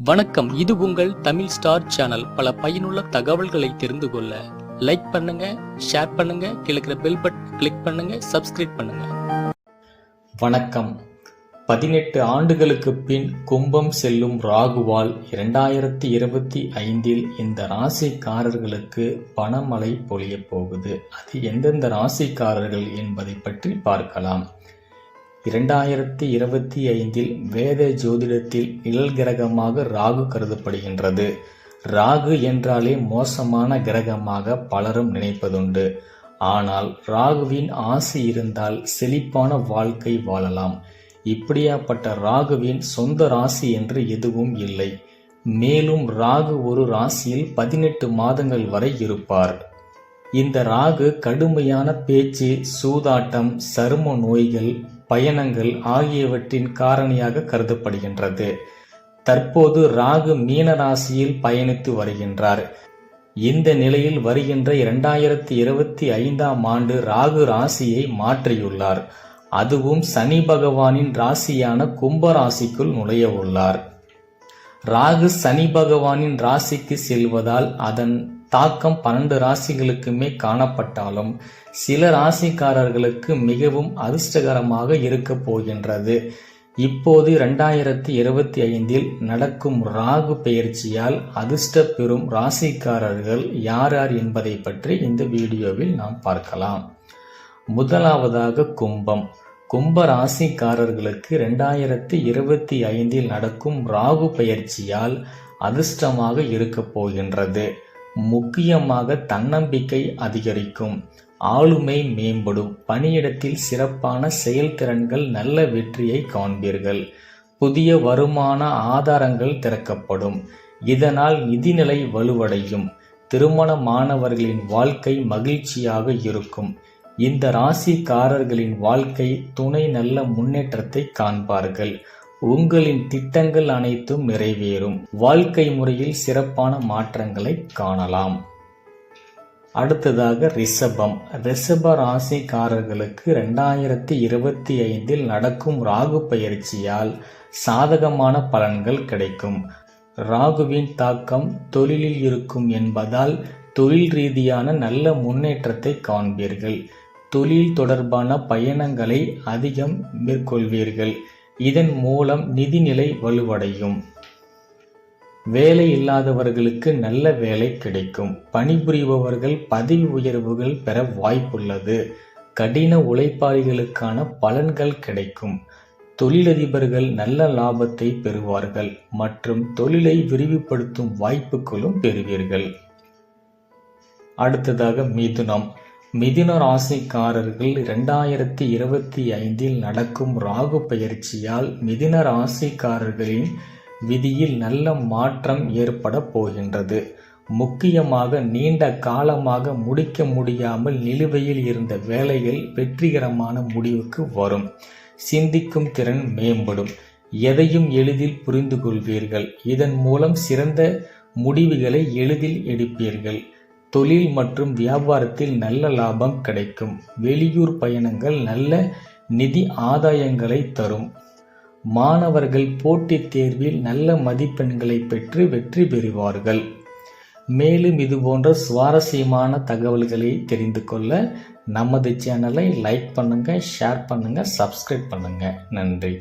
வணக்கம். இது உங்கள் தமிழ் ஸ்டார் சேனல். பல பயனுள்ள தகவல்களை தெரிந்து கொள்ள லைக் பண்ணுங்க ஷேர் பண்ணுங்க கிழக்கிற பெல் பட்டன் கிளிக் பண்ணுங்க சப்ஸ்கிரைப் பண்ணுங்க. வணக்கம். பதினெட்டு ஆண்டுகளுக்கு பின் கும்பம் செல்லும் ராகுவால் இரண்டாயிரத்தி இருபத்தி ஐந்தில் இந்த ராசிக்காரர்களுக்கு பணமழை பொழியப் போகுது. அது எந்தெந்த ராசிக்காரர்கள் என்பதை பற்றி பார்க்கலாம். இரண்டாயிரத்தி இருபத்தி ஐந்தில் வேத ஜோதிடத்தில் நிழல் கிரகமாக ராகு கருதப்படுகின்றது. ராகு என்றாலே மோசமான கிரகமாக பலரும் நினைப்பதுண்டு. ஆனால் ராகுவின் ஆசை இருந்தால் செழிப்பான வாழ்க்கை வாழலாம். இப்படியாப்பட்ட ராகுவின் சொந்த ராசி என்று எதுவும் இல்லை. மேலும் ராகு ஒரு ராசியில் பதினெட்டு மாதங்கள் வரை இருப்பார். இந்த ராகு கடுமையான பேச்சு சூதாட்டம் சரும நோய்கள் பயணங்கள் ஆகியவற்றின் காரணியாக கருதப்படுகின்றது. தற்போது ராகு மீன ராசியில் பயணித்து வருகின்றார். இந்த நிலையில் வருகின்ற இரண்டாயிரத்தி இருபத்தி ஐந்தாம் ஆண்டு ராகு ராசியை மாற்றியுள்ளார். அதுவும் சனி பகவானின் ராசியான கும்ப ராசிக்குள் நுழைய உள்ளார் ராகு சனி பகவானின் ராசிக்கு செல்வதால் அதன் தாக்கம் பன்னெண்டு ராசிகளுக்குமே காணப்பட்டாலும் சில ராசிக்காரர்களுக்கு மிகவும் அதிர்ஷ்டகரமாக இருக்க போகின்றது. இப்போது இரண்டாயிரத்தி இருபத்தி ஐந்தில் நடக்கும் ராகு பெயர்ச்சியால் அதிர்ஷ்ட பெறும் ராசிக்காரர்கள் யார் யார் என்பதை பற்றி இந்த வீடியோவில் நாம் பார்க்கலாம். முதலாவதாக கும்பம். கும்ப ராசிக்காரர்களுக்கு ரெண்டாயிரத்தி இருபத்தி ஐந்தில் நடக்கும் ராகு பெயர்ச்சியால் அதிர்ஷ்டமாக இருக்கப் போகின்றது. முக்கியமாக தன்னம்பிக்கை அதிகரிக்கும். ஆளுமை மேம்படும். பணியிடத்தில் சிறப்பான செயல்திறன்கள் நல்ல வெற்றியை காண்பீர்கள். புதிய வருமான ஆதாரங்கள் திறக்கப்படும். இதனால் நிதிநிலை வலுவடையும். திருமணமானவர்களின் வாழ்க்கை மகிழ்ச்சியாக இருக்கும். இந்த ராசிக்காரர்களின் வாழ்க்கை துணை நல்ல முன்னேற்றத்தை காண்பார்கள். உங்களின் திட்டங்கள் அனைத்தும் நிறைவேறும். வாழ்க்கை முறையில் சிறப்பான மாற்றங்களை காணலாம். அடுத்ததாக ரிஷபம். ரிஷப ராசிக்காரர்களுக்கு ரெண்டாயிரத்தி இருபத்தி ஐந்தில் நடக்கும் ராகு பயிற்சியால் சாதகமான பலன்கள் கிடைக்கும். ராகுவின் தாக்கம் தொழிலில் இருக்கும் என்பதால் தொழில் ரீதியான நல்ல முன்னேற்றத்தை காண்பீர்கள். தொழில் தொடர்பான பயணங்களை அதிகம் மேற்கொள்வீர்கள். இதன் மூலம் நிதிநிலை வலுவடையும். வேலை இல்லாதவர்களுக்கு நல்ல வேலை கிடைக்கும். பணிபுரிபவர்கள் பதவி உயர்வுகள் பெற வாய்ப்புள்ளது. கடின உழைப்பாளிகளுக்கான பலன்கள் கிடைக்கும். தொழிலதிபர்கள் நல்ல லாபத்தை பெறுவார்கள் மற்றும் தொழிலை விரிவுபடுத்தும் வாய்ப்புகளும் பெறுவீர்கள். அடுத்ததாக மிதுனம். மிதுன ராசிக்காரர்கள் இரண்டாயிரத்தி இருபத்தி ஐந்தில் நடக்கும் ராகு பயிற்சியால் மிதுன ராசிக்காரர்களின் விதியில் நல்ல மாற்றம் ஏற்பட போகின்றது. முக்கியமாக நீண்ட காலமாக முடிக்க முடியாமல் நிலுவையில் இருந்த வேலைகள் வெற்றிகரமான முடிவுக்கு வரும். சிந்திக்கும் திறன் மேம்படும். எதையும் எளிதில் புரிந்து கொள்வீர்கள் இதன் மூலம் சிறந்த முடிவுகளை எளிதில் எடுப்பீர்கள். தொழில் மற்றும் வியாபாரத்தில் நல்ல லாபம் கிடைக்கும். வெளியூர் பயணங்கள் நல்ல நிதி ஆதாயங்களை தரும். மாணவர்கள் போட்டித் தேர்வில் நல்ல மதிப்பெண்களை பெற்று வெற்றி பெறுவார்கள். மேலும் இது போன்ற சுவாரஸ்யமான தகவல்களை தெரிந்து கொள்ள நமது சேனலை லைக் பண்ணுங்கள் ஷேர் பண்ணுங்கள் சப்ஸ்கிரைப் பண்ணுங்கள் நன்றி.